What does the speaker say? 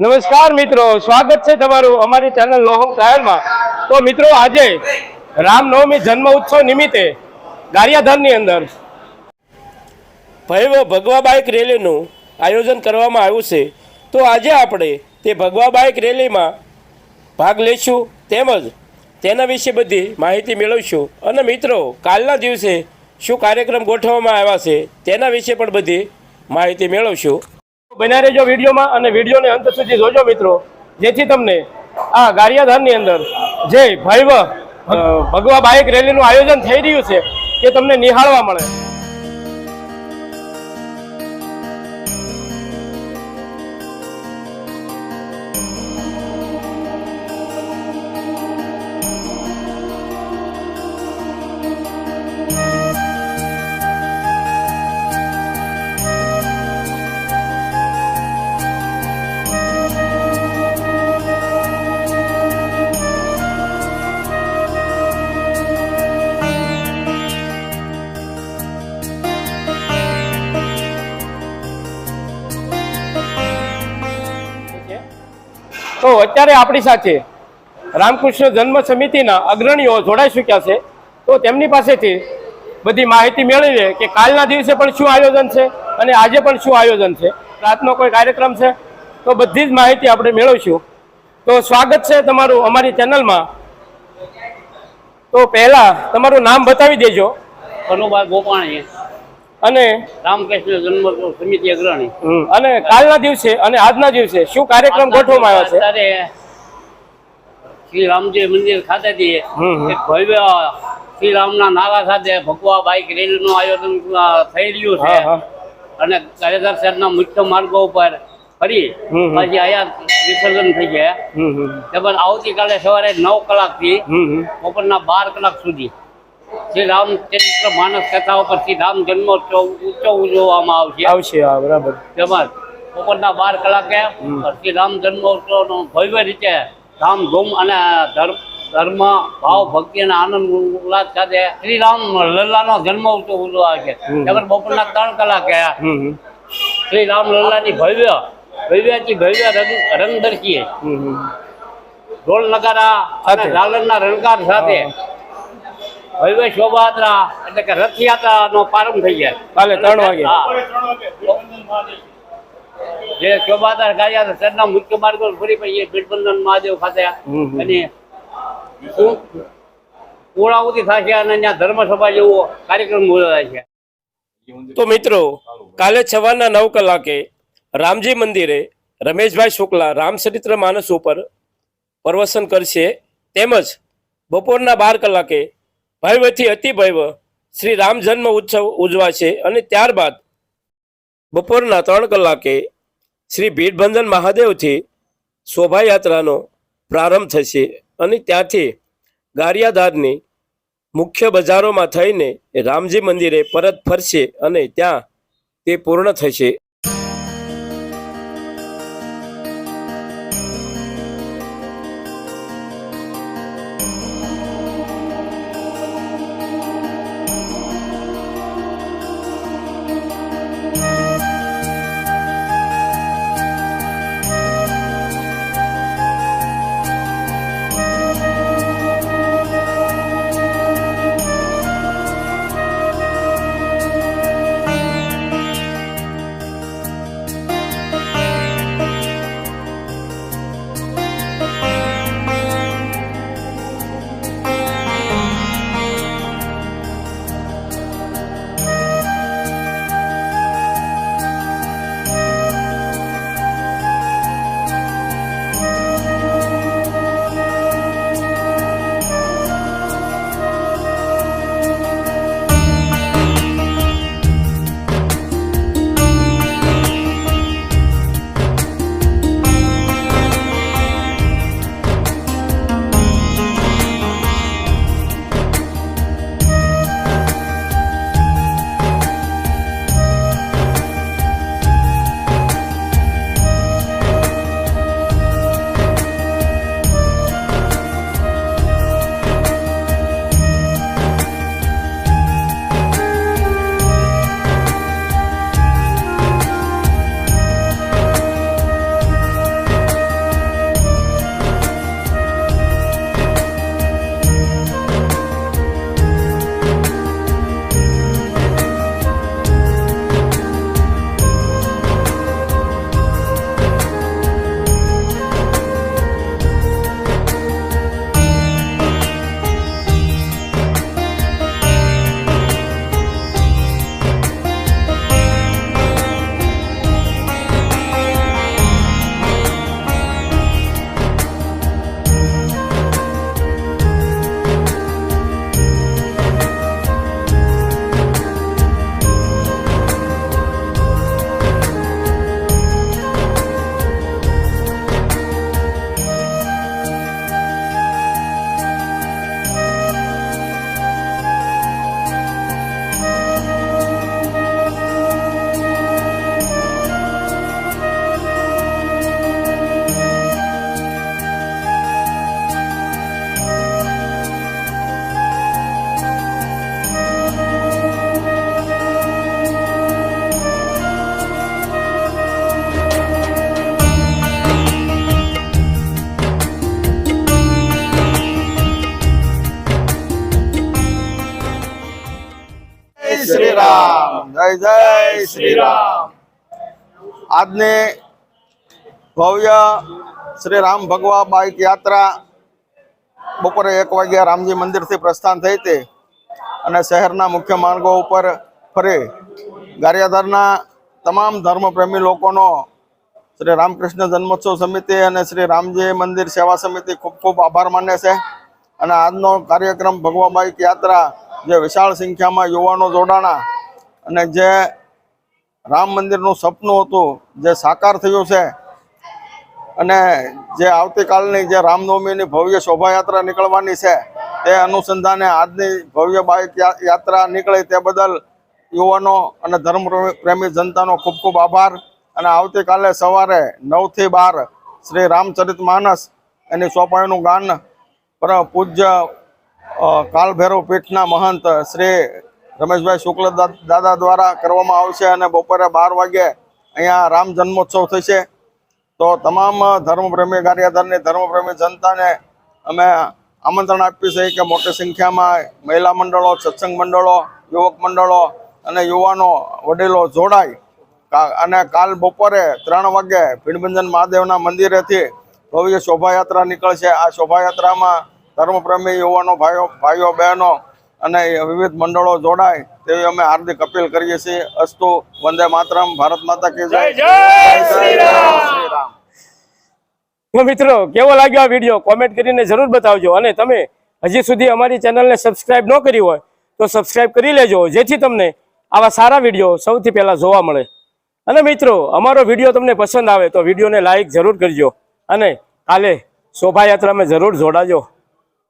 નમસ્કાર મિત્રો, સ્વાગત છે તમારું અમારી ચેનલ લોહમ ટ્રાયલમાં. તો મિત્રો, આજે રામનવમી જન્મ ઉત્સવ નિમિત્તે ગારિયાધારની અંદર ભૈવ ભગવા બાઇક રેલીનું આયોજન કરવામાં આવ્યું છે. તો આજે આપણે તે ભગવા બાઇક રેલીમાં ભાગ લઈશું, તેમજ તેના વિશે બધી માહિતી મેળવીશું. અને મિત્રો, કાલના દિવસે શું કાર્યક્રમ ગોઠવવામાં આવ્યા છે તેના વિશે પણ બધી માહિતી મેળવશું. બન્યા રહેજો વિડીયોમાં અને વિડીયોને અંત સુધી જોજો મિત્રો. જેથી તમને આ ગારિયાધારની અંદર જે ભૈવ ભગવા બાઇક રેલીનું આયોજન થઈ રહ્યું છે તે તમને નિહાળવા મળે. તો અત્યારે આપણી સાથે રામકૃષ્ણ જન્મ સમિતિના અગ્રણીઓ જોડાઈ ચૂક્યા છે. તો તેમની પાસેથી બધી માહિતી મેળવીએ કે કાલના દિવસે પણ શું આયોજન છે અને આજે પણ શું આયોજન છે. રાતનો કોઈ કાર્યક્રમ છે? તો બધી જ માહિતી આપણે મેળવીશું. તો સ્વાગત છે તમારું અમારી ચેનલમાં. તો પહેલા તમારું નામ બતાવી દેજો. કનુભાઈ ગોપાણી અને રામકૃષ્ણ જન્મ સમિતિ અગ્રણી. અને કાલના દિવસે અને આજના દિવસે શું કાર્યક્રમ ગોઠવવામાં આવ્યો છે? અત્યારે શ્રી રામજી મંદિર ખાતેથી. એક ભવ્ય શ્રી રામના નારા સાથે ભગવા બાઇક રેલીનું આયોજન થઈ રહ્યું છે. અને કાર્યકર શહેરના મુખ્ય માર્ગો ઉપર ફરી. પછી અહીંયા વિસર્જન થઈ ગયા. તેમજ આવતીકાલે સવારે નવ કલાકથી બપોરના બાર કલાક સુધી શ્રી રામચરિત્ર માનસ કથા ઉપર શ્રી રામ જન્મોત્સવ ઉત્સવ ઉજવવામાં આવશે. આવશે હા બરાબર. તેમજ બપોરના બાર કલાકે શ્રી રામ જન્મોત્સવનો ભવ્ય રીતે ધામધૂમ અને ધર્મ ધર્મ ભાવ ભક્તિ અને આનંદ ઉલ્લાસ સાથે શ્રી રામ લલ્લાનો જન્મ ઉત્સવ ઉજવાય છે. તેમજ બપોરના ત્રણ કલાકે શ્રી રામ લલ્લાની ભવ્ય ભવ્યથી ભવ્ય રંગ રંગદર્શી હમ હમ. ઢોલ નગારા અને. ઝાલરના રણકાર સાથે ભવ્ય શોભાયાત્રા એટલે કે રથયાત્રા નો પ્રારંભ થઈ જાય. કાલે ત્રણ વાગે. જે શોભાદાર ગાયા શહેરના મુખ્ય માર્ગો પર ફરી પછી ગઠબંધન મહાદેવ ખાતે. અને પૂ- પૂર્ણાહુતિ થશે અને ત્યાં ધર્મસભા જેવો કાર્યક્રમ બોલાય છે. તો મિત્રો કાલે સવારના નવ કલાકે રામજી મંદિરે રમેશભાઈ શુક્લા રામચરિત્ર માનસ ઉપર પ્રવચન કરશે. તેમજ બપોરના બાર કલાકે ભૈવથી અતિ ભૈવ શ્રી રામ જન્મ ઉત્સવ ઉજવાશે અને ત્યારબાદ બપોરના ત્રણ કલાકે શ્રી ભીડભંધન મહાદેવથી શોભાયાત્રાનો પ્રારંભ થશે અને ત્યાંથી ગારિયાધારની મુખ્ય બજારોમાં થઈને રામજી મંદિરે પરત ફરશે અને ત્યાં તે પૂર્ણ થશે. જય શ્રી રામ આજને ભવ્ય શ્રી રામ ભગવા બાઇક યાત્રા બપોરે એક વાગ્યા રામજી મંદિરથી પ્રસ્થાન થઈ તે અને શહેરના મુખ્ય માર્ગો ઉપર ફરે ગારિયાધારના તમામ ધર્મપ્રેમી લોકોનો શ્રી રામકૃષ્ણ જન્મોત્સવ સમિતિ અને શ્રી રામજી મંદિર સેવા સમિતિ ખૂબ ખૂબ આભાર માને છે. અને આજનો કાર્યક્રમ ભગવા બાઇક યાત્રા જે વિશાળ સંખ્યામાં યુવાનો જોડાણા અને જે રામ મંદિરનું સપનું હતું, જે સાકાર થયું છે અને જે આવતીકાલની જે રામનવમીની ભવ્ય શોભાયાત્રા નીકળવાની છે, તે અનુસંધાને આજની ભવ્ય બાઇક યાત્રા નીકળી તે બદલ યુવાનો અને ધર્મ પ્રેમી જનતાનો ખૂબ ખૂબ આભાર. અને આવતીકાલે સવારે નવથી બાર શ્રી રામચરિત માનસ એની ચોપાઈનું ગાન પર પૂજ્ય કાલભૈરવ પીઠના મહંત શ્રી રમેશભાઈ શુક્લ દાદા દ્વારા કરવામાં આવશે અને બપોરે બાર વાગે અહીંયા રામ જન્મોત્સવ થશે. તો તમામ ધર્મપ્રેમી કાર્યધારની ધર્મપ્રેમી જનતાને અમે આમંત્રણ આપીએ છીએ કે મોટી સંખ્યામાં મહિલા મંડળો, સત્સંગ મંડળો, યુવક મંડળો અને યુવાનો, વડીલો જોડાય. અને કાલ બપોરે ત્રણ વાગે ભીડભંજન મહાદેવના મંદિરેથી ભવ્ય શોભાયાત્રા નીકળશે. આ શોભાયાત્રામાં ધર્મપ્રેમી યુવાનો ભાઈઓ ભાઈઓ બહેનો અને વિવિધ મંડળો જોડાય તેવી અમે હાર્દિક અપીલ કરીએ છીએ. અસ્તુ વંદે માતરમ ભારત માતા કે જય. જય શ્રી રામ. શ્રી રામ તો મિત્રો કેવો લાગ્યો આ વીડિયો? કોમેન્ટ કરીને જરૂર બતાવજો અને તમે હજી સુધી અમારી ચેનલને સબસ્ક્રાઇબ ન કરી હોય તો સબસ્ક્રાઇબ કરી લેજો જેથી તમને આવા સારા વીડિયો સૌથી પહેલા જોવા મળે. અને મિત્રો અમારો વીડિયો તમને પસંદ આવે તો વિડીયોને લાઈક જરૂર કરજો અને કાલે શોભાયાત્રામાં જરૂર જોડાજો.